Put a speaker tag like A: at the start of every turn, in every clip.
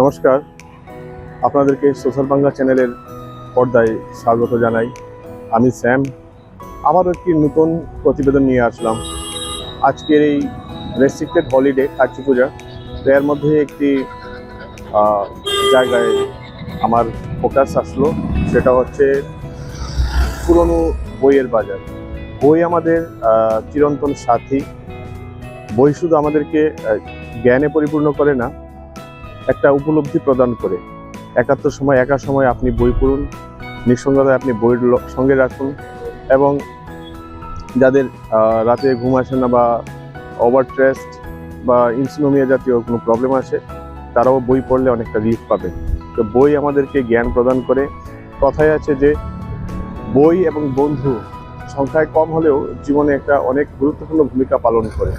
A: নমস্কার। আপনাদেরকে সোশ্যাল বাংলা চ্যানেলের পর্দায় স্বাগত জানাই। আমি স্যাম। আবারও একটি নতুন প্রতিবেদন নিয়ে আসলাম। আজকের এই রেস্ট্রিক্টেড হলিডে কার্তিক পূজা এর মধ্যে একটি জায়গায় আমার ফোকাস আসলো। সেটা হচ্ছে পুরনো বইয়ের বাজার। বই আমাদের চিরন্তন সাথী। বই শুধু আমাদেরকে জ্ঞানে পরিপূর্ণ করে না একটা উপলব্ধি প্রদান করে। একাত্তর সময় একা সময় আপনি বই পড়ুন নিঃসঙ্গতায় আপনি ল- সঙ্গে রাখুন এবং যাদের রাতে ঘুম আসে না বা ওভার ট্রেস্ট বা ইনসুনোমিয়া জাতীয় কোনো প্রবলেম আসে তারাও বই পড়লে অনেকটা রিলিফ পাবে। তো বই আমাদেরকে জ্ঞান প্রদান করে। কথায় আছে যে বই এবং বন্ধু সংখ্যায় কম হলেও জীবনে একটা অনেক গুরুত্বপূর্ণ ভূমিকা পালন করে।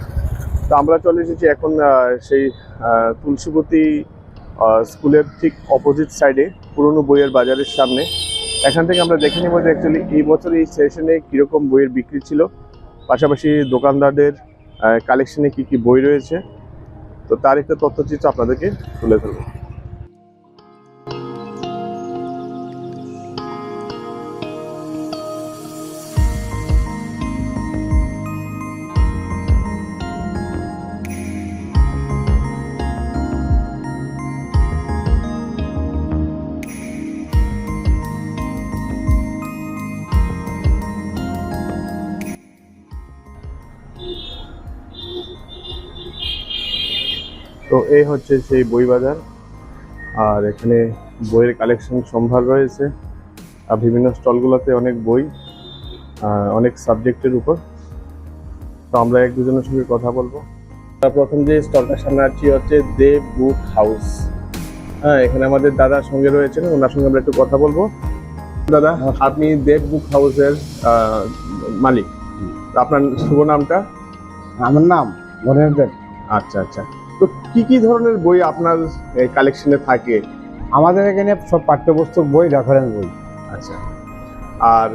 A: তো আমরা চলে এসেছি এখন সেই আহ, স্কুলের ঠিক অপোজিট সাইডে পুরনো বইয়ের বাজারের সামনে। এখান থেকে আমরা দেখে নেব যে অ্যাকচুয়ালি এই বছর এই সেশনে কীরকম বইয়ের বিক্রি ছিল। পাশাপাশি দোকানদারদের কালেকশনে কি কি বই রয়েছে। তো তার একটা তথ্যচিত্র আপনাদেরকে তুলে ধরবো। তো এই হচ্ছে সেই বই বাজার আর এখানে বইয়ের কালেকশন সম্ভার রয়েছে। আর বিভিন্ন স্টলগুলোতে অনেক বই অনেক সাবজেক্টের উপর। তো আমরা এক দুজনের সঙ্গে কথা বলব। প্রথম যে স্টলটার সামনে আছি হচ্ছে দেব বুক হাউস। হ্যাঁ এখানে আমাদের দাদার সঙ্গে রয়েছেন ওনার সঙ্গে আমরা একটু কথা বলব। দাদা আপনি দেব বুক হাউসের মালিক। তো আপনার শুভ নামটা?
B: আমার নাম দেব।
A: আচ্ছা আচ্ছা। তো কি কি ধরনের বই আপনার কালেকশনে থাকে?
B: আমাদের এখানে সব পাঠ্যপুস্তক বই রেফারেন্স বই।
A: আচ্ছা। আর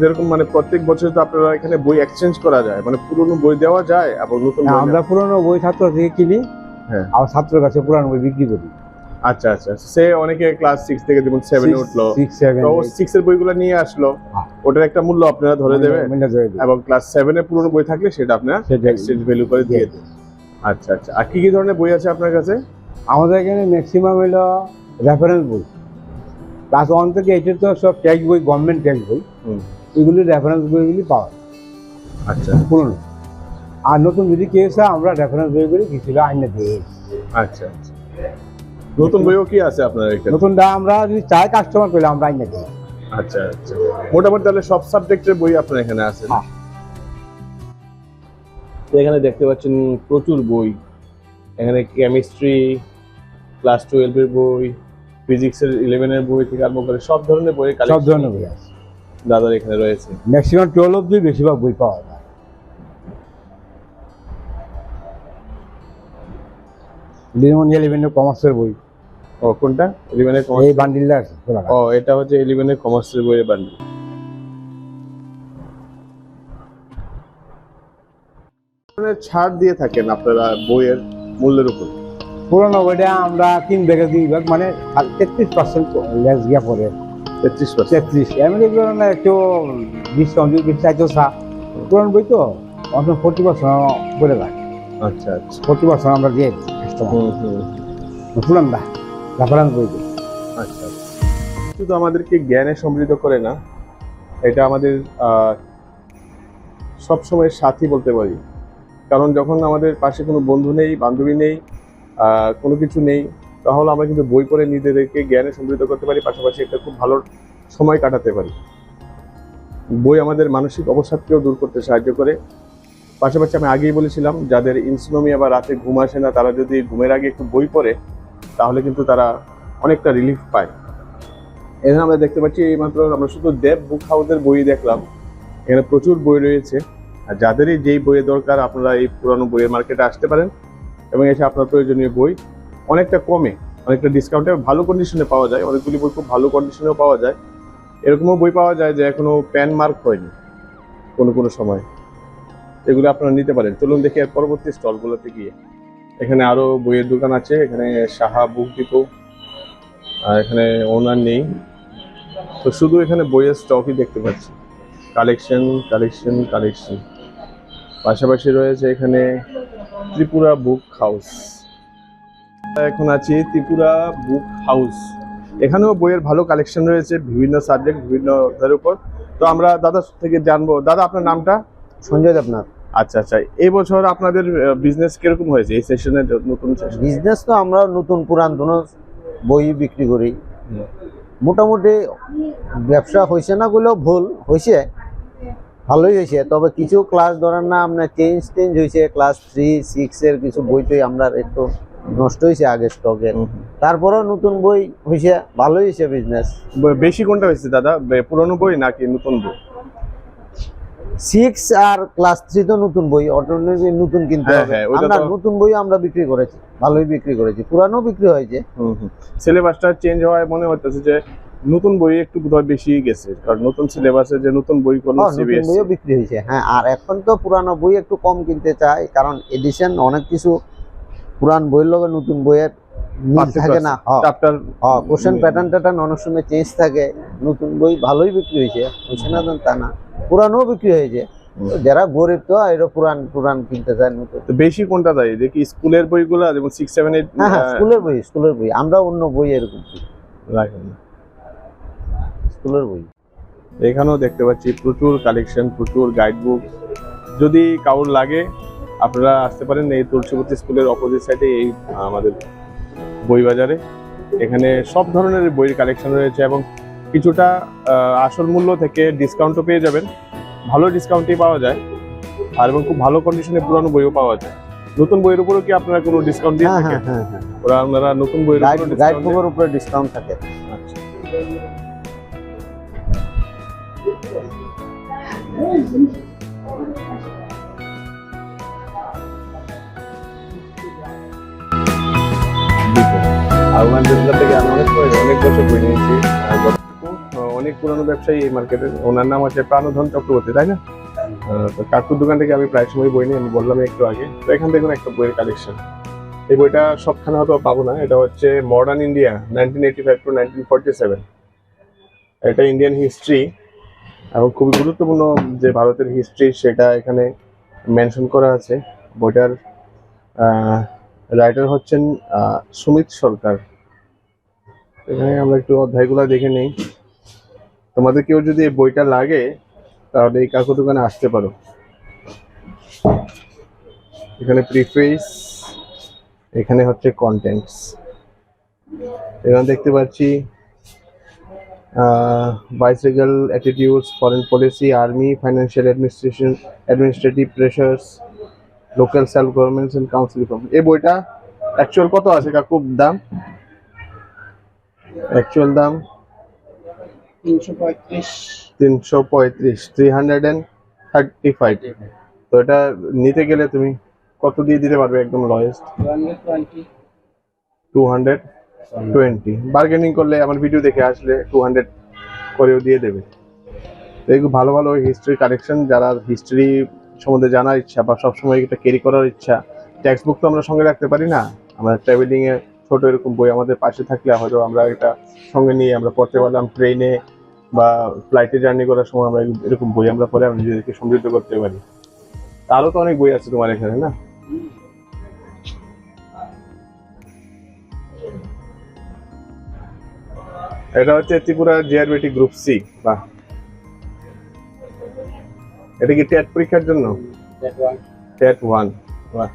A: যেরকম মানে প্রত্যেক বছর তো আপনারা এখানে বই এক্সচেঞ্জ করা যায় মানে পুরনো বই দেওয়া যায় এবং নতুন বই
B: হ্যাঁ, আমরা পুরনো বই ছাত্র থেকে কিনি
A: হ্যাঁ।
B: আমার ছাত্রের কাছে পুরানো বই বিক্রি করি।
A: আচ্ছা আচ্ছা। সে অনেকে ক্লাস সিক্স থেকে যেমন সেভেনে উঠল তো সিক্স এর বইগুলো নিয়ে আসলো
B: হ্যাঁ।
A: ওটার একটা মূল্য আপনারা ধরে দেবে
B: দেবে
A: এবং ক্লাস সেভেনে পুরনো বই থাকলে সেটা আপনারা
B: সেটা
A: এক্সচেঞ্জ ভ্যালু করে দিয়ে দেন আচ্ছা আচ্ছা। আর কি কি ধরনের বই আছে আপনার কাছে?
B: আমাদের এখানে ম্যাক্সিমাম হলো রেফারেন্স বই। ক্লাস ওয়ান থেকে এইটের তো সব ট্যাক্স বই গভর্নমেন্ট ট্যাক্স বই।
A: হুম।
B: এগুলি রেফারেন্স বইগুলি পাওয়া
A: আচ্ছা।
B: পুরনো। আর নতুন যদি কেউ চায় আমরা রেফারেন্স বইগুলি কিছুটা আইনে দিই।
A: আচ্ছা আচ্ছা। নতুন বইও কি আছে আপনার এখানে?
B: নতুনটা আমরা যদি চাই কাস্টমার পেলে আমরা আইনে দিই।
A: আচ্ছা আচ্ছা। মোটামুটি তাহলে সব সাবজেক্টের বই আপনার এখানে আছে?
B: হ্যাঁ।
A: তো এখানে দেখতে পাচ্ছেন প্রচুর বই। এখানে কেমিস্ট্রি ক্লাস টুয়েলভের বই ফিজিক্সের ইলেভেনের বই থেকে আরম্ভ করে সব ধরনের বই
B: সব ধরনের বই আছে।
A: দাদার এখানে রয়েছে।
B: ম্যাক্সিমাম টুয়েলভ অব্দি বেশিরভাগ বই পাওয়া যায়। ইলেভেন ইলেভেনের কমার্সের বই।
A: ও কোনটা? ইলেভেনের
B: এই
A: কমার্স
B: বান্ডিলটা আছে
A: ও এটা হচ্ছে ইলেভেনের কমার্সের বইয়ের বান্ডিল ছাড় দিয়ে থাকেন আপনারা বইয়ের মূল্যের উপর?
B: পুরোনো বইটা আমরা তিন ব্যাগে দুই ভাগ মানে তেত্রিশ পার্সেন্ট লেস গিয়া পড়ে।
A: তেত্রিশ পার্সেন্ট
B: তেত্রিশ এমনি একটু ডিসকাউন্ট যদি চাইতো চা। পুরনো বই তো অন্তত ফোর্টি পার্সেন্ট বলে যায়।
A: আচ্ছা আচ্ছা।
B: ফোর্টি পার্সেন্ট আমরা দিয়ে দিই কাস্টমার
A: হুম হুম।
B: বই দিই
A: আচ্ছা শুধু আমাদেরকে জ্ঞানে সমৃদ্ধ করে না এটা আমাদের আহ, সবসময় সাথী বলতে পারি। কারণ যখন আমাদের পাশে কোনো বন্ধু নেই, বান্ধবী নেই কোনো কিছু নেই, তাহলে আমরা কিন্তু বই পড়ে নিজেদেরকে জ্ঞানে সমৃদ্ধ করতে পারি, পাশাপাশি একটা খুব ভালো সময় কাটাতে পারি। বই আমাদের মানসিক অবসাদকেও দূর করতে সাহায্য করে। পাশাপাশি আমি আগেই বলেছিলাম, যাদের ইনসুনোমিয়া বা রাতে ঘুম আসে না, তারা যদি ঘুমের আগে একটু বই পড়ে, তাহলে কিন্তু তারা অনেকটা রিলিফ পায়। এখানে আমরা দেখতে পাচ্ছি এইমাত্র আমরা শুধু দেব বুক হাউসের বই দেখলাম। এখানে প্রচুর বই রয়েছে। যাদেরই যেই বইয়ের দরকার, আপনারা এই পুরানো বইয়ের মার্কেটে আসতে পারেন এবং এসে আপনার প্রয়োজনীয় বই অনেকটা কমে, অনেকটা ডিসকাউন্টে ভালো কন্ডিশনে পাওয়া যায়, অনেকগুলি বই খুব ভালো কন্ডিশনেও পাওয়া যায়। এরকমও বই পাওয়া যায় যে এখনও প্যান মার্ক হয়নি কোনো কোনো সময়। এগুলো আপনারা নিতে পারেন। চলুন দেখি এর পরবর্তী স্টলগুলোতে গিয়ে। এখানে আরও বইয়ের দোকান আছে, এখানে সাহা বুক ডিপো, আর এখানে ওনার নেই। তো শুধু এখানে বইয়ের স্টকই দেখতে পাচ্ছি। কালেকশন কালেকশন কালেকশন পাশাপাশি রয়েছে এখানে ত্রিপুরা বুক হাউস। এখন আছি ত্রিপুরা বুক হাউস। এখানেও বইয়ের ভালো কালেকশন রয়েছে বিভিন্ন সাবজেক্ট বিভিন্ন উপর। তো আমরা দাদা থেকে জানব দাদা আপনার নামটা?
B: সঞ্জয় দেবনাথ।
A: আচ্ছা আচ্ছা। এই বছর আপনাদের বিজনেস কীরকম হয়েছে? এই সেশনে নতুন
C: বিজনেস তো আমরা নতুন পুরান বই বিক্রি করি। মোটামুটি ব্যবসা হয়েছে না বলেও ভুল হয়েছে। ভালোই হয়েছে। তবে কিছু ক্লাস ধরেন না আপনার চেঞ্জ টেঞ্জ হয়েছে। ক্লাস থ্রি সিক্সের কিছু বই টই আমরা একটু নষ্ট হয়েছে আগে স্টকের তারপরেও নতুন বই হয়েছে ভালোই হয়েছে বিজনেস
A: বেশি কোনটা হয়েছে দাদা? পুরনো বই নাকি নতুন বই?
C: সিক্স আর ক্লাস থ্রি তো নতুন বই অটোমেটিক নতুন কিনতে
A: হ্যাঁ,
C: হবে।
A: হ্যাঁ,
C: আমরা নতুন বই আমরা বিক্রি করেছি ভালোই বিক্রি করেছি। পুরানো বিক্রি হয়েছে।
A: সিলেবাসটা চেঞ্জ হওয়ায় মনে হচ্ছে যে নতুন বই একটু বোধহয় বেশি গেছে কারণ নতুন সিলেবাসে যে নতুন বই করল
C: হ্যাঁ, বইও বিক্রি হয়েছে হ্যাঁ আর এখন তো পুরানো বই একটু কম কিনতে চাই কারণ এডিশন অনেক কিছু পুরান বইয়ের লগে নতুন বইয়ের মিল থাকে না
A: চ্যাপ্টার
C: কোশ্চেন প্যাটার্ন ট্যাটার্ন অনেক সময় চেঞ্জ থাকে নতুন বই ভালোই বিক্রি হয়েছে হয়েছে না তা না পুরানো বিক্রি হয়েছে। যারা গরিব তো এরা পুরান পুরান কিনতে চায় নতুন।
A: বেশি কোনটা দেখি স্কুলের বইগুলো যেমন সিক্স সেভেন এইট
C: হ্যাঁ হ্যাঁ স্কুলের বই স্কুলের বই আমরা অন্য বই এরকম
A: রাখেন।
C: স্কুলের বই।
A: এখানেও দেখতে পাচ্ছি প্রচুর কালেকশন প্রচুর গাইড বুক যদি কাউর লাগে আপনারা আসতে পারেন এই তুলসীপতি স্কুলের অপোজিট সাইডে এই আমাদের বই বাজারে। এখানে সব ধরনের বইয়ের কালেকশন রয়েছে এবং কিছুটা আসল মূল্য থেকে ডিসকাউন্টও পেয়ে যাবেন। ভালো ডিসকাউন্টই পাওয়া যায় আর এবং খুব ভালো কন্ডিশনে পুরানো বইও পাওয়া যায়। নতুন বইয়ের উপরও কি আপনারা কোনো ডিসকাউন্ট দিয়ে
C: হ্যাঁ
A: থাকেন?
C: হ্যাঁ হ্যাঁ
A: ওরা আপনারা নতুন বইয়ের
C: উপরে ডিসকাউন্ট থাকে।
A: আচ্ছা। অনেক পুরনো ব্যবসায়ী এই মার্কেটের ওনার নাম হচ্ছে প্রাণধন চক্রবর্তী, তাই না? তো কাকুর দোকান থেকে আমি প্রায় সময় বই নিই, আমি বললাম একটু আগে। তো এখান থেকে একটা বইয়ের কালেকশন এই বইটা সবখানে হয়তো পাবো না। এটা হচ্ছে modern India nineteen eighty five to nineteen forty seven এটা ইন্ডিয়ান হিস্ট্রি এবং খুবই গুরুত্বপূর্ণ যে ভারতের হিস্ট্রি সেটা এখানে মেনশন করা আছে। বইটার রাইটার হচ্ছেন সুমিত সরকার। এখানে আমরা একটু অধ্যায়গুলো দেখে নেই। তোমাদের কেউ যদি এই বইটা লাগে, তাহলে এই কাকু দোকানে আসতে পারো। এখানে প্রিফেস এখানে হচ্ছে কন্টেন্টস এখানে দেখতে পাচ্ছি bicycle attitudes foreign policy army financial administration administrative pressures local self governments and council reform এই বইটা অ্যাকচুয়াল কত আছে কাকু? দাম? অ্যাকচুয়াল দাম?
D: তিনশো পঁয়ত্রিশ।
A: তিনশো পঁয়ত্রিশ three hundred and thirty five তো এটা নিতে গেলে তুমি কত দিয়ে দিতে পারবে একদম lowest two hundred twenty bargaining করলে আমার ভিডিও দেখে আসলে টু হান্ড্রেড করেও দিয়ে দেবে। তো এগুলো ভালো ভালো হিস্ট্রি কালেকশন যারা হিস্ট্রি সম্বন্ধে জানার ইচ্ছা বা সবসময় এটা ক্যারি করার ইচ্ছা টেক্সট বুক তো আমরা সঙ্গে রাখতে পারি না। আমরা ট্রাভেলিংয়ে ছোট এরকম বই আমাদের পাশে থাকলে হয়তো আমরা এটা সঙ্গে নিয়ে আমরা পড়তে পারলাম ট্রেনে বা ফ্লাইটে জার্নি করার সময় আমরা এরকম বই আমরা পড়ে আমরা নিজেদেরকে সমৃদ্ধ করতে পারি। আরও তো অনেক বই আছে তোমার এখানে, না? এটা হচ্ছে ত্রিপুরা জিআরবিটি গ্রুপ সি বাহ। এটা কি টেট পরীক্ষার জন্য? টেট ওয়ান বাহ।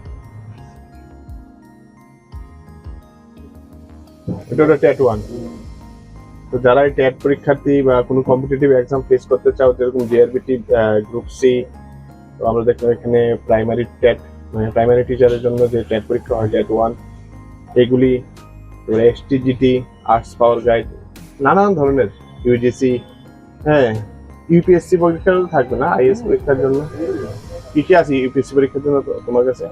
A: এটা হলো টেট ওয়ান তো যারা এই টেট পরীক্ষার্থী বা কোনো কম্পিটিটিভ এক্সাম ফেস করতে চাও যেরকম জিআরবিটি গ্রুপ সি তো আমরা দেখলাম এখানে প্রাইমারি টেট মানে প্রাইমারি টিচারের জন্য যে টেট পরীক্ষা হয় টেট ওয়ান এগুলি S T G T arts power guide নানান ধরনের ইউজিসি হ্যাঁ ইউপিএসসি পরীক্ষাও থাকবে না আইএস পরীক্ষার জন্য। কি কি আছে ইউপিএসসি পরীক্ষার জন্য তোমার কাছে?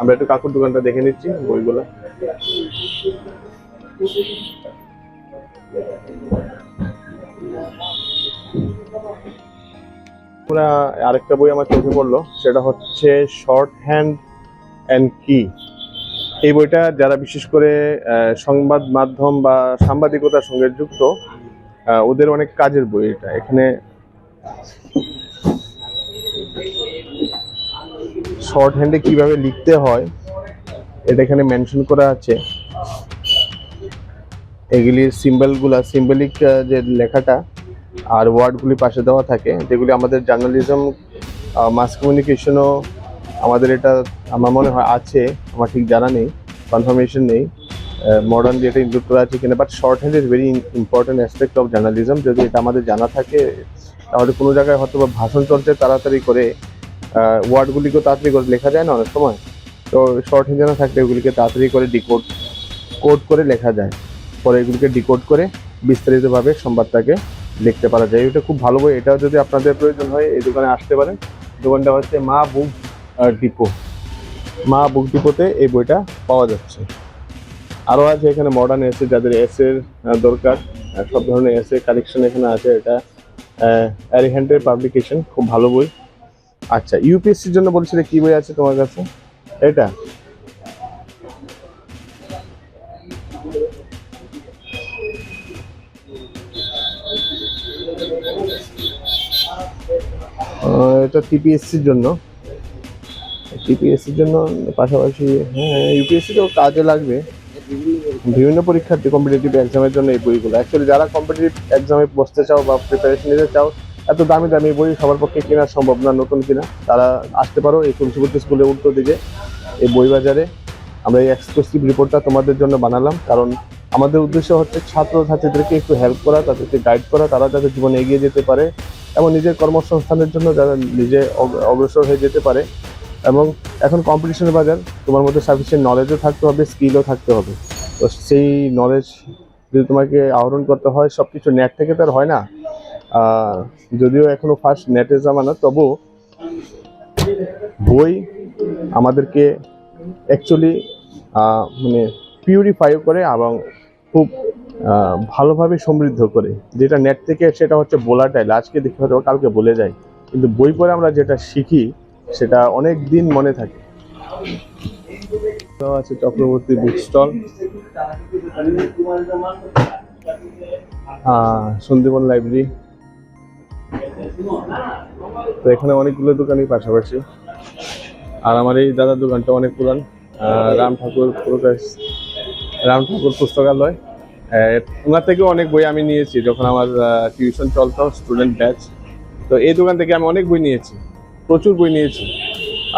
A: আমরা একটু কাকুর দোকানটা দেখে নিচ্ছি, বইগুলো। আরেকটা বই আমার চোখে পড়ল, সেটা হচ্ছে শর্ট হ্যান্ড অ্যান্ড কি এই বইটা যারা বিশেষ করে সংবাদ মাধ্যম বা সাংবাদিকতার সঙ্গে যুক্ত ওদের অনেক কাজের বই এটা। এখানে শর্ট হ্যান্ডে কীভাবে লিখতে হয়, এটা এখানে মেনশন করা আছে। এগুলির সিম্বলগুলা সিম্বলিক যে লেখাটা আর ওয়ার্ডগুলি পাশে দেওয়া থাকে, যেগুলি আমাদের জার্নালিজম মাস কমিউনিকেশনও আমাদের এটা আমার মনে হয় আছে, আমার ঠিক জানা নেই কনফার্মেশন নেই। মডার্ন যেটা ইনক্লুড করা আছে কিনা but short hand is very important aspect of journalism যদি এটা আমাদের জানা থাকে, তাহলে কোনো জায়গায় হয়তো বা ভাষণ চলছে তাড়াতাড়ি করে ওয়ার্ডগুলিকে তাড়াতাড়ি করে লেখা যায় না অনেক সময়। তো শর্ট হ্যান্ড জানা থাকলে এগুলিকে তাড়াতাড়ি করে ডিকোড কোড করে লেখা যায়। পরে এগুলিকে ডিকোড করে বিস্তারিতভাবে সংবাদটাকে লিখতে পারা যায়। এটা খুব ভালো বই। এটাও যদি আপনাদের প্রয়োজন হয়, এই দোকানে আসতে পারেন। দোকানটা হচ্ছে মা বুক ডিপো মা বুক ডিপোতে এই বইটা পাওয়া যাচ্ছে। আরও আছে এখানে মডার্ন এসে যাদের এসের দরকার। সব ধরনের এসে কালেকশন এখানে আছে এটা। অ্যারিহ্যান্ডের পাবলিকেশন খুব ভালো বই। আচ্ছা ইউপিএসসির জন্য বলছিলে কি বই আছে তোমার কাছে? এটা? এটা টিপিএসসির জন্য। টিপিএসসির জন্য পাশাপাশি হ্যাঁ ইউপিএসসিতেও কাজে লাগবে। বিভিন্ন পরীক্ষার্থী কম্পিটিটিভ এক্সামের জন্য এই বইগুলো। অ্যাকচুয়ালি যারা কম্পিটিটিভ এক্সামে বসতে চাও বা প্রিপারেশন নিতে চাও, এত দামি দামি বই সবার পক্ষে কেনা সম্ভব না, নতুন কিনা। তারা আসতে পারো এই তুলসীবতী স্কুলের উল্টো দিকে, এই বই বাজারে। আমরা এই এক্সক্লুসিভ রিপোর্টটা তোমাদের জন্য বানালাম, কারণ আমাদের উদ্দেশ্য হচ্ছে ছাত্র ছাত্রীদেরকে একটু হেল্প করা, তাদেরকে গাইড করা, তারা যাতে জীবনে এগিয়ে যেতে পারে, এবং নিজের কর্মসংস্থানের জন্য যারা নিজে অগ্রসর হয়ে যেতে পারে। এবং এখন কম্পিটিশনের বাজার, তোমার মধ্যে সাফিসিয়েন্ট নলেজও থাকতে হবে স্কিলও থাকতে হবে। তো সেই নলেজ যদি তোমাকে আহরণ করতে হয় সব কিছু নেট থেকে তো আর হয় না। যদিও এখনও ফার্স্ট নেটের জামানা, তবু বই আমাদেরকে অ্যাকচুয়ালি মানে পিউরিফাই করে এবং খুব ভালোভাবে সমৃদ্ধ করে। যেটা নেট থেকে সেটা হচ্ছে বোলাটাইল আজকে দেখতে হয়তো কালকে বলে যায় কিন্তু বই পড়ে আমরা যেটা শিখি সেটা অনেক দিন মনে থাকে। আছে Chakraborty book stall Sandipan library তো এখানে অনেকগুলো দোকানই পাশাপাশি। আর আমার এই দাদার দোকানটা অনেক পুরান। রাম ঠাকুর প্রকাশ, রাম ঠাকুর পুস্তকালয়। ওনার থেকেও অনেক বই আমি নিয়েছি, যখন আমার টিউশন চলতো স্টুডেন্ট ব্যাচ তো এই দোকান থেকে আমি অনেক বই নিয়েছি। প্রচুর বই নিয়েছি।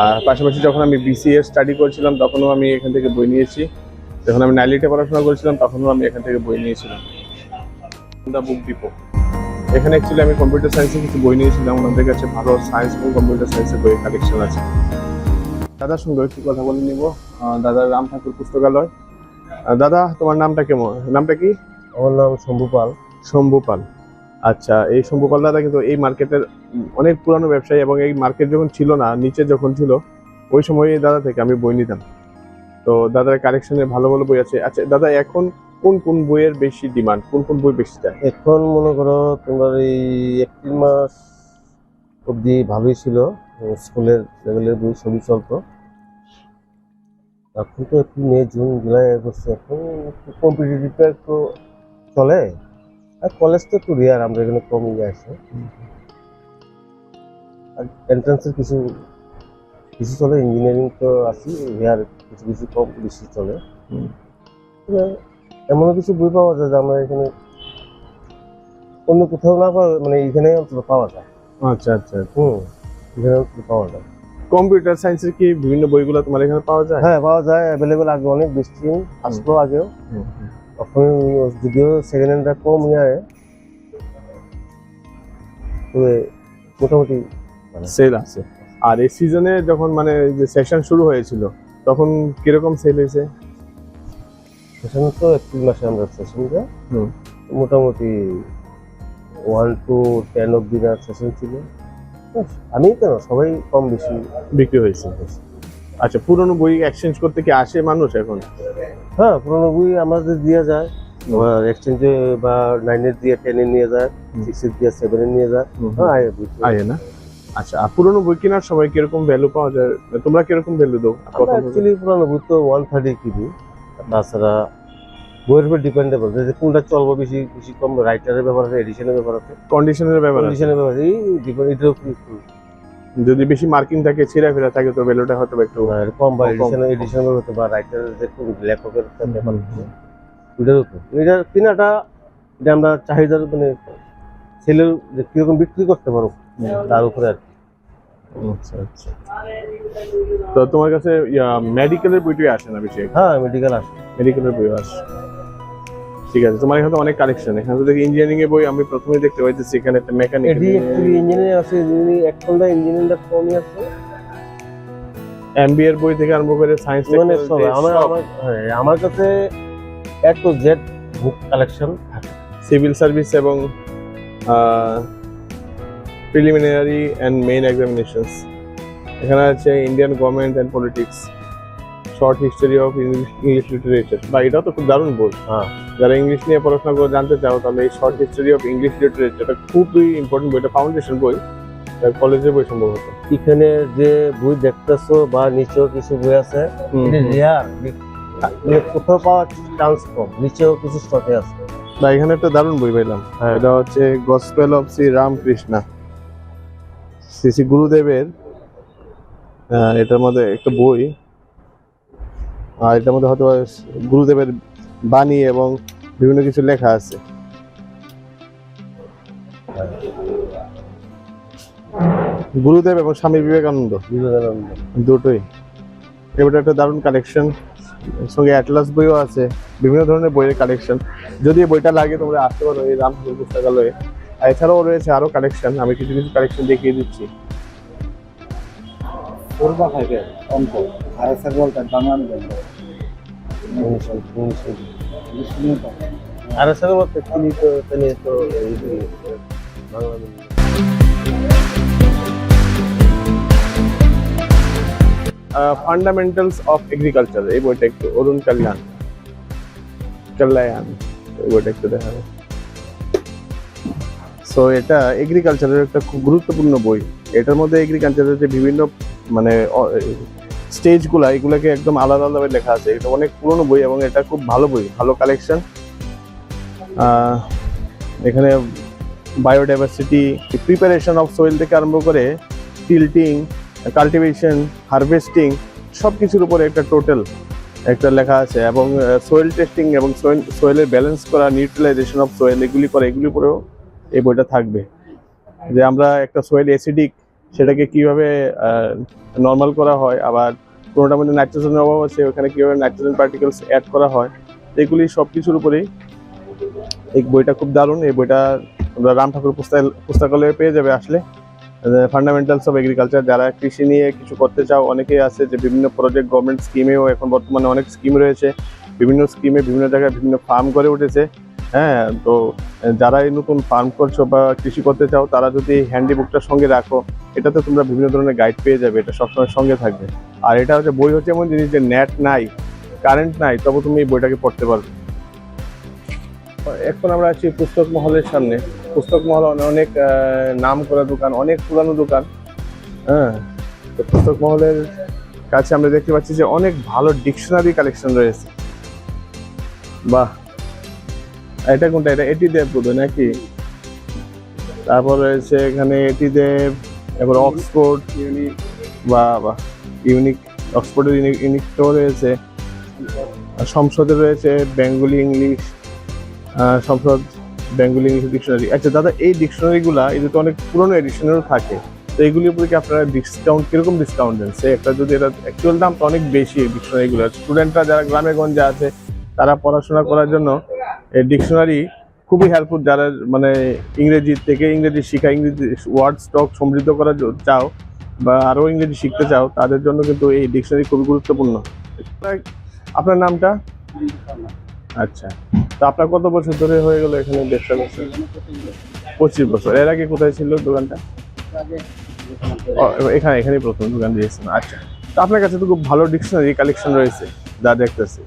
A: আর পাশাপাশি যখন আমি বিসিএ স্টাডি করছিলাম তখনও আমি এখান থেকে বই নিয়েছি। যখন আমি নাইলিটে পড়াশোনা করছিলাম তখনও আমি এখান থেকে বই নিয়েছিলাম। দ্য বুক ডিপো এখানে অ্যাকচুয়ালি আমি কম্পিউটার সায়েন্সের কিছু বই নিয়েছিলাম। ওনাদের কাছে ভালো সায়েন্স এবং কম্পিউটার সায়েন্সের বইয়ের কালেকশন আছে। দাদার সঙ্গে একটু কথা বলে নিব। দাদার রাম ঠাকুর পুস্তকালয়। দাদা তোমার নামটা কেমন? নামটা কি?
E: আমার নাম শম্ভু পাল
A: শম্ভু পাল আচ্ছা এই শম্ভু দাদা কিন্তু এই মার্কেটের অনেক পুরানো ব্যবসায়ী এবং এই মার্কেট যখন ছিল না, নিচে যখন ছিল, ওই সময় এই দাদা থেকে আমি বই নিতাম। তো দাদার কালেকশনে ভালো ভালো বই আছে। আচ্ছা দাদা, এখন কোন কোন বইয়ের বেশি ডিমান্ড? কোন কোন বই বেশি চায়?
E: এখন মনে করো তোমার এই এপ্রিল মাস অবধি ভালোই ছিল। স্কুলের লেভেলের বই সবই চলতো। এখন তো April, May, June, July, August, এখন একটু কম্পিটিটিভটা একটু চলে। আর কলেজ তো একটু রেয়ার আমরা এখানে কম ইয়ে আসে। আর এন্ট্রান্সের কিছু কিছু চলে ইঞ্জিনিয়ারিং তো আছি রেয়ার কিছু কিছু কম বেশি চলে। এমনও কিছু বই পাওয়া যায় যে আমরা এখানে অন্য কোথাও না পাওয়া মানে এখানে অন্তত পাওয়া যায়।
A: আচ্ছা আচ্ছা
E: হুম এখানে অন্তত পাওয়া যায়।
A: কম্পিউটার সায়েন্সের কি বিভিন্ন বইগুলো তোমার এখানে পাওয়া যায়?
E: হ্যাঁ পাওয়া যায় অ্যাভেলেবেল আগে অনেক বেশি আসতো আগেও। তখন যদিও সেকেন্ড হ্যান্ডটা কম ইয়ে তবে মোটামুটি
A: সেল আছে। আর এই সিজনে যখন মানে যে সেশন শুরু হয়েছিল তখন কীরকম সেল হয়েছে?
E: সেশন তো এপ্রিল মাসে আমরা সেশনটা। মোটামুটি ওয়ান টু টেন অব্দি সেশন ছিল। আমি কেন? সবাই কম বেশি
A: বিক্রি হয়েছে। আচ্ছা পুরনো বই এক্সচেঞ্জ করতে কি আসে মানুষ এখন?
E: হ্যাঁ পুরোনো বই আমাদের দিয়ে যায়। এক্সচেঞ্জে বা নাইনের দিয়ে টেনে নিয়ে যায়। সিক্সের দিয়ে সেভেনে নিয়ে যায়। হ্যাঁ আয়
A: না? আচ্ছা পুরনো বই কেনার সময় কীরকম ভ্যালু পাওয়া যায়? তোমরা কীরকম ভ্যালু দাও?
E: অ্যাকচুয়ালি পুরানো বই তো ওয়ান থার্টি কিনি। তাছাড়া বইয়ের উপর ডিপেন্ডেবল যে কোনটা চলবো বেশি বেশি কম রাইটারের ব্যাপার আছে এডিশনের ব্যাপার আছে।
A: কন্ডিশনের ব্যাপার আছে।
E: কন্ডিশনের ব্যাপার এই ডিপেন্ড এটার উপর একটু
A: যদি বেশি মার্কিং থাকে ছেঁড়া ফেরা থাকে তো ভ্যালুটা হয়তো একটু
E: কম বা। এডিশন এডিশনের হতে বা রাইটারের যে কোন লেখকের একটা ব্যাপার আছে এটার উপর এটা কেনাটা এটা আমরা চাহিদার মানে ছেলের যে কীরকম বিক্রি করতে পারো তার উপরে আর কি।
A: আচ্ছা আচ্ছা। তো তোমার কাছে মেডিকেলের বইটাই আসে না বেশি?
E: হ্যাঁ মেডিকেল আছে
A: মেডিকেলের বই আসে। ঠিক আছে তোমার এখানে অনেক কালেকশন এখানে তো দেখি ইঞ্জিনিয়ারিং এর বই আমি প্রথমে দেখতে পাইতেছি এখানে একটা মেকানিক
E: এটি অ্যাকচুয়ালি ইঞ্জিনিয়ারিং আছে ইঞ্জিনিয়ারিং এখন দা ইঞ্জিনিয়ারিংটা কমই আছে।
A: এমবিএ এর বই থেকে আরম্ভ করে সায়েন্স
E: মানে সব আমার আমার হ্যাঁ, কাছে A to Z book collection থাকে।
A: সিভিল সার্ভিস এবং প্রিলিমিনারি অ্যান্ড মেইন এক্সামিনেশনস এখানে আছে Indian government and politics short history of English English literature বা এটাও তো খুব দারুণ বই।
E: হ্যাঁ
A: যারা ইংলিশ নিয়ে পড়াশোনা করে জানতে চাও তাহলে এই short history of English literature এটা খুবই ইম্পর্টেন্ট বই। এটা ফাউন্ডেশন বই কলেজের বই সম্ভবত।
E: এখানে যে বই দেখতেছো বা নিচেও কিছু বই আছে রেয়ার মানে কোথাও পাওয়ার চান্স কম নিচেও কিছু স্টকে আছে।
A: না এখানে একটা দারুণ বই পেলাম
E: হ্যাঁ।
A: এটা হচ্ছে গসপেল অফ শ্রী রামকৃষ্ণা শ্রী শ্রী গুরুদেবের এটার মধ্যে একটা বই। আর এটার মধ্যে হয়তো গুরুদেবের বাণী এবং বিভিন্ন কিছু লেখা আছে। গুরুদেব এবং স্বামী বিবেকানন্দ।
E: বিবেকানন্দ।
A: দুটোই। এবার একটা দারুণ কালেকশন সঙ্গে অ্যাটলাস বইও আছে বিভিন্ন ধরনের বইয়ের কালেকশন যদি বইটা লাগে তোমরা আসতে পারো এই রামপুর পুস্তকালয়ে। আর এছাড়াও রয়েছে আরও কালেকশন আমি কিছু কিছু কালেকশন দেখিয়ে দিচ্ছি।
D: পূর্ব থাকে অঙ্ক আর এসে বলতে বাংলা বলতে।
E: আর সাথে বলতে তিনি তো তিনি তো।
A: ফান্ডামেন্টালস অফ এগ্রিকালচার এই বইটা একটু অরুণ কল্যাণ। কল্যাণ এই বইটা একটু দেখাবো। সো এটা এগ্রিকালচারের একটা খুব গুরুত্বপূর্ণ বই। এটার মধ্যে এগ্রিকালচারের যে বিভিন্ন মানে স্টেজগুলো এগুলোকে একদম আলাদা আলাদাভাবে লেখা আছে। এটা অনেক পুরনো বই এবং এটা খুব ভালো বই, ভালো কালেকশন এখানে বায়োডাইভার্সিটি প্রিপারেশন অফ সোয়েল থেকে আরম্ভ করে টিল্টিং কাল্টিভেশন হারভেস্টিং সব কিছুর উপরে একটা টোটাল একটা লেখা আছে এবং সোয়েল টেস্টিং এবং সোয়েল সোয়েলের ব্যালেন্স করা নিউট্রালাইজেশন অফ সোয়েল এগুলি করে, এগুলির উপরেও এই বইটা থাকবে। যে আমরা একটা সোয়েল অ্যাসিডিক সেটাকে কীভাবে নর্মাল করা হয়, আবার কোনোটার মধ্যে নাইট্রোজেনের অভাব আছে, ওখানে কীভাবে নাইট্রোজেন পার্টিকেলস অ্যাড করা হয়, এগুলি সব কিছুর উপরেই। এই বইটা খুব দারুণ, এই বইটা আমরা রাম ঠাকুর পুস্তক, পুস্তকালয়ে পেয়ে যাবে আসলে। ফান্ডামেন্টালস অফ এগ্রিকালচার যারা কৃষি নিয়ে কিছু করতে চাও, অনেকেই আছে যে বিভিন্ন প্রজেক্ট গভর্নমেন্ট স্কিমেও এখন বর্তমানে অনেক স্কিম রয়েছে। বিভিন্ন স্কিমে বিভিন্ন জায়গায় বিভিন্ন ফার্ম করে উঠেছে। হ্যাঁ তো যারা এই নতুন ফার্ম করছ বা কৃষি করতে চাও, তারা যদি হ্যান্ডি বুকটা সঙ্গে রাখো, এটাতে তোমরা বিভিন্ন ধরনের গাইড পেয়ে যাবে, এটা সবসময় সঙ্গে থাকবে। আর এটা হচ্ছে, বই হচ্ছে এমন জিনিস যে নেট নাই কারেন্ট নাই, তবে তুমি এই বইটাকে পড়তে পারবে। এখন আমরা আছি পুস্তক মহলের সামনে। পুস্তক মহল অনে- অনেক নাম করা দোকান, অনেক পুরানো দোকান। হ্যাঁ তো পুস্তক মহলের কাছে আমরা দেখতে পাচ্ছি যে অনেক ভালো ডিকশনারি কালেকশন রয়েছে। বাহ! এটা কোনটা? এটা এটি দেব বোধ নাকি? তারপর রয়েছে এখানে এটি দেব এবার অক্সফোর্ড বা বা ইউনিক, অক্সফোর্ডের ইউনিক ইউনিকটাও রয়েছে। সংসদে রয়েছে Bengali English Sansad Bengali English dictionary. আচ্ছা দাদা, এই ডিকশনারিগুলা এগুলো তো অনেক পুরনো এডিশনেরও থাকে, তো এইগুলির উপরে কি আপনারা ডিসকাউন্ট কীরকম ডিসকাউন্ট দেন? সে একটা যদি এটা অ্যাকচুয়াল দাম তো অনেক বেশি এই ডিকশনারিগুলো স্টুডেন্টরা যারা গ্রামে গঞ্জে আছে, তারা পড়াশোনা করার জন্য এই ডিকশনারি খুবই হেল্পফুল যারা মানে ইংরেজি থেকে ইংরেজি শিখা, ইংরেজি ওয়ার্ড স্টক সমৃদ্ধ করা চাও বা আরও ইংরেজি শিখতে চাও, তাদের জন্য কিন্তু এই ডিকশনারি খুবই গুরুত্বপূর্ণ। আপনার নামটা? আচ্ছা। তো আপনার কত বছর ধরে হয়ে গেল এখানে ব্যবসা করছেন? পঁচিশ বছর। এর আগে কোথায় ছিল দোকানটা? এখানে, এখানেই প্রথম দোকান দিয়েছেন আচ্ছা। তো আপনার কাছে তো খুব ভালো ডিকশনারি কালেকশন রয়েছে, যা দেখতেছি।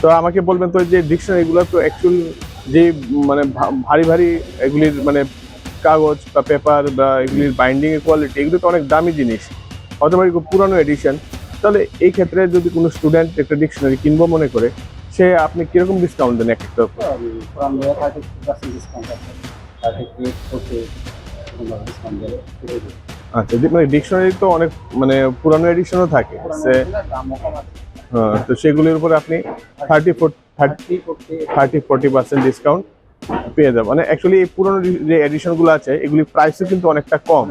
A: তো আমাকে বলবেন তো যে ডিকশনারিগুলো তো অ্যাকচুয়াল যে মানে ভারী ভারী এগুলির মানে কাগজ বা পেপার বা এগুলির বাইন্ডিং এর কোয়ালিটি এগুলো তো অনেক দামি জিনিস। অথবা এগুলো পুরানো এডিশন তাহলে এই ক্ষেত্রে যদি কোনো স্টুডেন্ট একটা ডিকশনারি কিনবো মনে করে সে আপনি কীরকম ডিসকাউন্ট দেন এক একটা আচ্ছা মানে ডিকশনারি তো অনেক মানে পুরানো এডিশনও থাকে। সে হ্যাঁ, তো সেগুলির উপরে আপনি thirty thirty
D: thirty forty
A: percent discount পেয়ে যাবেন। মানে অ্যাকচুয়ালি এই পুরোনো যে এডিশনগুলো আছে এগুলি প্রাইসও কিন্তু অনেকটা কম।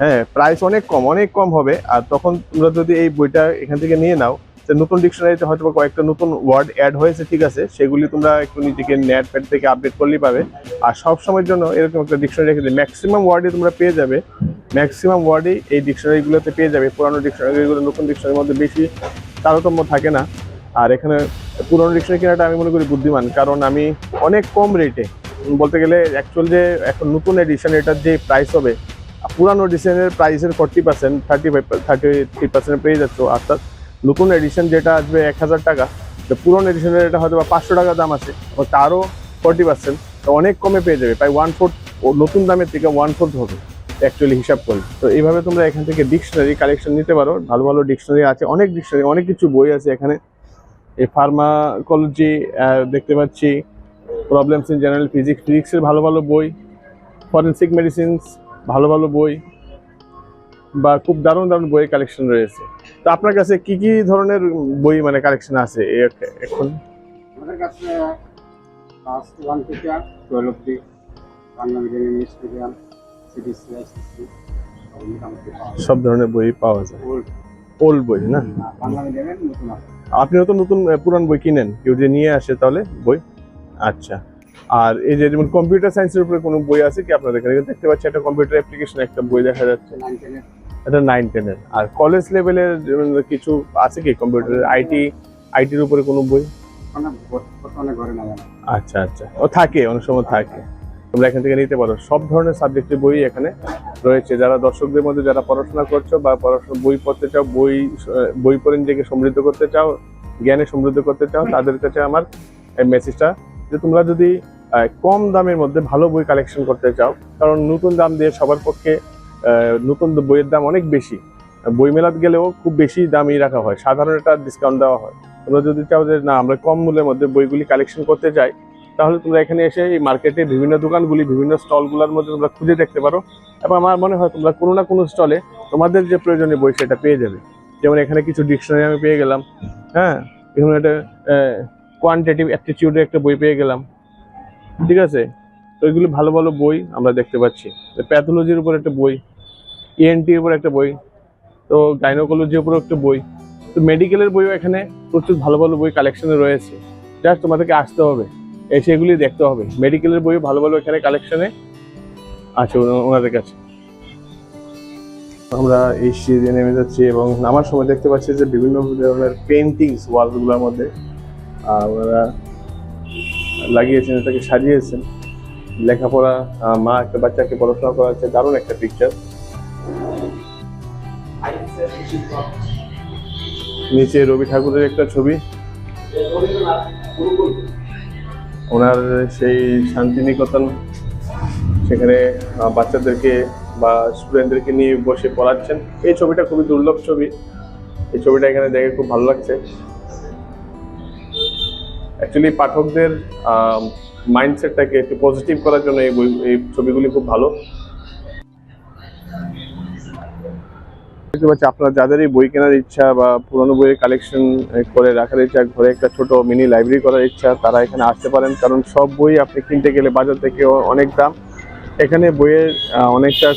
A: হ্যাঁ প্রাইস অনেক কম অনেক কম হবে। আর তখন তোমরা যদি এই বইটা এখান থেকে নিয়ে নাও যে নতুন ডিকশনারিতে হয়তো কয়েকটা নতুন ওয়ার্ড অ্যাড হয়েছে, ঠিক আছে? সেগুলি তোমরা একটু নিজেকে নেট প্যাড থেকে আপডেট করলেই পাবে। আর সব সময়ের জন্য এরকম একটা ডিকশনারি রেখে ম্যাক্সিমাম ওয়ার্ডে তোমরা পেয়ে যাবে। ম্যাক্সিমাম ওয়ার্ডেই এই ডিকশনারিগুলোতে পেয়ে যাবে। পুরানো ডিকশনারিগুলো নতুন ডিকশনারির মধ্যে বেশি তারতম্য থাকে না। আর এখানে পুরনো ডিকশনারি কেনাটা আমি মনে করি বুদ্ধিমান। কারণ আমি অনেক কম রেটে বলতে গেলে অ্যাকচুয়াল যে এখন নতুন এডিশন এটার যে প্রাইস হবে পুরানো এডিশনের প্রাইসের forty percent thirty five thirty three percent পেয়ে যাচ্ছ। অর্থাৎ নতুন এডিশন যেটা আসবে এক হাজার টাকা, তো পুরনো এডিশনের এটা হয়তো বা পাঁচশো টাকা দাম আছে তারও ফর্টি পার্সেন্ট অনেক কমে পেয়ে যাবে, প্রায় ওয়ান ফোর্থ ও নতুন দামের থেকে ওয়ান ফোর্থ হবে অ্যাকচুয়ালি হিসাব করে। তো এইভাবে তোমরা এখান থেকে ডিকশনারি কালেকশন নিতে পারো, ভালো ভালো ডিকশনারি আছে, অনেক ডিকশনারি অনেক কিছু বই আছে এখানে। এই ফার্মাকোলজি দেখতে পাচ্ছি প্রবলেমস ইন জেনারেল ফিজিক্স ফিজিক্সের ভালো ভালো বই ফরেন্সিক মেডিসিনস ভালো ভালো বই বা খুব দারুণ দারুণ বইয়ের কালেকশন রয়েছে। তো আপনার কাছে কি কি ধরনের বই মানে কালেকশন আছে এখন?
D: আমাদের কাছে ক্লাস ওয়ান থেকে টুয়েলভ অব্দি Bangla medium English medium CBSE ICSE
A: সব ধরনের বই পাওয়া যায়।
D: ওল্ড
A: বই না?
D: বাংলা মিডিয়ামের নতুন আছে।
A: আপনিও তো নতুন পুরান বই কিনেন কেউ যে নিয়ে আসে তাহলে বই। আচ্ছা। আর এই যে যেমন কম্পিউটার সায়েন্সের উপরে কোনো বই আছে কি আপনাদের এখানে? দেখতে পাচ্ছি একটা কম্পিউটার অ্যাপ্লিকেশন একটা বই দেখা যাচ্ছে। এটা নাইন টেনের আর কলেজ লেভেলের কিছু আছে কি? কম্পিউটার আইটি আইটির উপরে কোনো বই? আচ্ছা আচ্ছা। ও থাকে অনেক সময় থাকে। তোমরা এখান থেকে নিতে পারো। সব ধরনের সাবজেক্টের বই এখানে রয়েছে। যারা দর্শকদের মধ্যে যারা পড়াশোনা করছ বা পড়াশোনা বই পড়তে চাও বই বই পড়ে নিজেকে সমৃদ্ধ করতে চাও জ্ঞানে সমৃদ্ধ করতে চাও তাদের কাছে আমার এই মেসেজটা যে তোমরা যদি কম দামের মধ্যে ভালো বই কালেকশন করতে চাও কারণ নতুন দাম দিয়ে সবার পক্ষে নতুন বইয়ের দাম অনেক বেশি। বই মেলাতে গেলেও খুব বেশি দামই রাখা হয়। সাধারণ একটা ডিসকাউন্ট দেওয়া হয়। তোমরা যদি চাও যে, না, আমরা কম মূল্যের মধ্যে বইগুলি কালেকশন করতে চাই, তাহলে তোমরা এখানে এসে এই মার্কেটে বিভিন্ন দোকানগুলি, বিভিন্ন স্টলগুলোর মধ্যে তোমরা খুঁজে দেখতে পারো। এবং আমার মনে হয় তোমরা কোনো না কোনো স্টলে তোমাদের যে প্রয়োজনীয় বই, সেটা পেয়ে যাবে। যেমন এখানে কিছু ডিকশনারি আমি পেয়ে গেলাম। হ্যাঁ? এখানে একটা কোয়ান্টিটিভ অ্যাপটিটিউডের একটা বই পেয়ে গেলাম। ঠিক আছে? তো এগুলো ভালো ভালো বই আমরা দেখতে পাচ্ছি। প্যাথোলজির উপর একটা বই ইএনটির উপর একটা বই তো গাইনোকোলজির উপর একটা বই। তো মেডিকেলের বইও এখানে প্রচুর ভালো ভালো বই কালেকশনে রয়েছে। জাস্ট তোমাদেরকে আসতে হবে এসে এগুলি দেখতে হবে। মেডিকেলের বইও ভালো ভালো এখানে কালেকশনে আছে ওনাদের কাছে। আমরা এই সিঁড়ি নেমে যাচ্ছি এবং নামার সময় দেখতে পাচ্ছি যে বিভিন্ন ধরনের পেন্টিংস ওয়ালগুলোর মধ্যে আহ, ওনারা লাগিয়েছেন এটাকে সাজিয়েছেন। লেখাপড়া মা একটা বাচ্চাকে পড়াশোনা করাচ্ছে দারুণ একটা পিকচার নিচে রবি ঠাকুরের একটা ছবি। ওনার সেই শান্তিনিকেতন, সেখানে বাচ্চাদেরকে বা স্টুডেন্টদেরকে নিয়ে বসে পড়াচ্ছেন। এই ছবিটা খুবই দুর্লভ ছবি। এই ছবিটা এখানে দেখে খুব ভালো লাগছে। অ্যাকচুয়ালি পাঠকদের মাইন্ডসেটটাকে একটু পজিটিভ করার জন্য এই বই, এই ছবিগুলি খুব ভালো। দেখতে পাচ্ছি, আপনারা যাদেরই বই কেনার ইচ্ছা বা পুরনো বইয়ের কালেকশন করে রাখার ইচ্ছা, ঘরে একটা ছোট মিনি লাইব্রেরি করার ইচ্ছা, তারা এখানে আসতে পারেন। কারণ সব বই আপনি কিনতে গেলে বাজার থেকে অনেক দাম। এখানে বইয়ের অনেকটা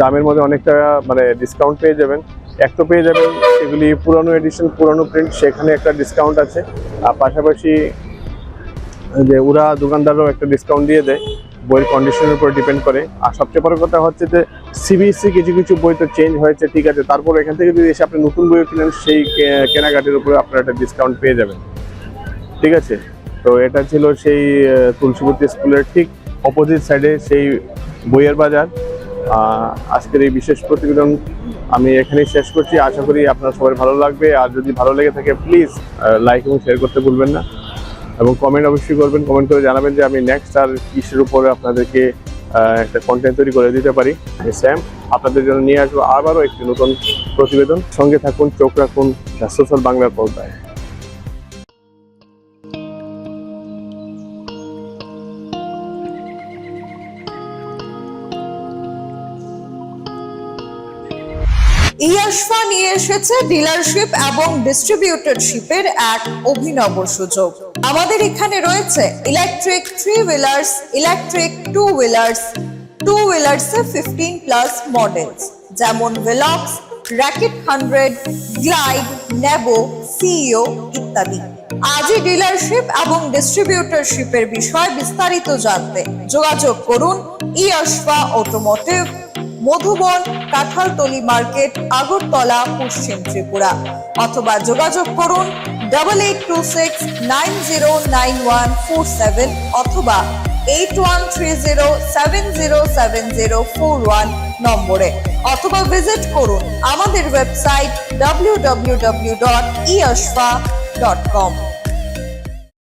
A: দামের মধ্যে অনেকটা মানে ডিসকাউন্ট পেয়ে যাবেন। এক তো পেয়ে যাবেন সেগুলি পুরনো এডিশন পুরনো প্রিন্ট সেখানে একটা ডিসকাউন্ট আছে। আর পাশাপাশি, যে, ওরা দোকানদাররাও একটা ডিসকাউন্ট দিয়ে দেয়। বইয়ের কন্ডিশনের উপর ডিপেন্ড করে। আর সবচেয়ে বড় কথা হচ্ছে যে সিবিএসসি কিছু কিছু বই তো চেঞ্জ হয়েছে, ঠিক আছে। তারপর এখান থেকে যদি এসে আপনি নতুন বইও কিনেন, সেই কেনাকাটির উপরে আপনার একটা ডিসকাউন্ট পেয়ে যাবেন। ঠিক আছে? তো এটা ছিল সেই তুলসীবতী স্কুলের ঠিক অপোজিট সাইডে সেই বইয়ের বাজার। আজকের এই বিশেষ প্রতিবেদন আমি এখানেই শেষ করছি। আশা করি আপনার সবার ভালো লাগবে। আর যদি ভালো লেগে থাকে প্লিজ লাইক এবং শেয়ার করতে ভুলবেন না। এবং কমেন্ট অবশ্যই করবেন কমেন্ট করে জানাবেন যে আমি নেক্সট আর কিসের উপরে আপনাদেরকে একটা কন্টেন্ট তৈরি করে দিতে পারি। স্যাম আপনাদের জন্য নিয়ে আসব আবারও একটি নতুন প্রতিবেদন। সঙ্গে থাকুন, চোখ রাখুন সোশ্যাল বাংলার পর্দায়।
F: ইয়াশফা নিয়ে এসেছে ডিলারশিপ এবং ডিস্ট্রিবিউটরশিপের এক অভিনব সুযোগ। আমাদের এখানে রয়েছে electric three wheelers electric two wheelers two হুইলার্সে fifteen plus models যেমন ভেলক্স র্যাকেট হান্ড্রেড গ্লাইড নেব সিইও ইত্যাদি। আজই ডিলারশিপ এবং ডিস্ট্রিবিউটরশিপের বিষয়ে বিস্তারিত জানতে যোগাযোগ করুন ইয়াশফা অটোমোটিভ মধুবন, কাঁঠালতলি মার্কেট, আগরতলা, পশ্চিম ত্রিপুরা। অথবা যোগাযোগ করুন double eight two six nine zero nine one four seven অথবা eight one three zero seven zero seven zero four one নম্বরে। অথবা ভিজিট করুন আমাদের website W W W dot dot com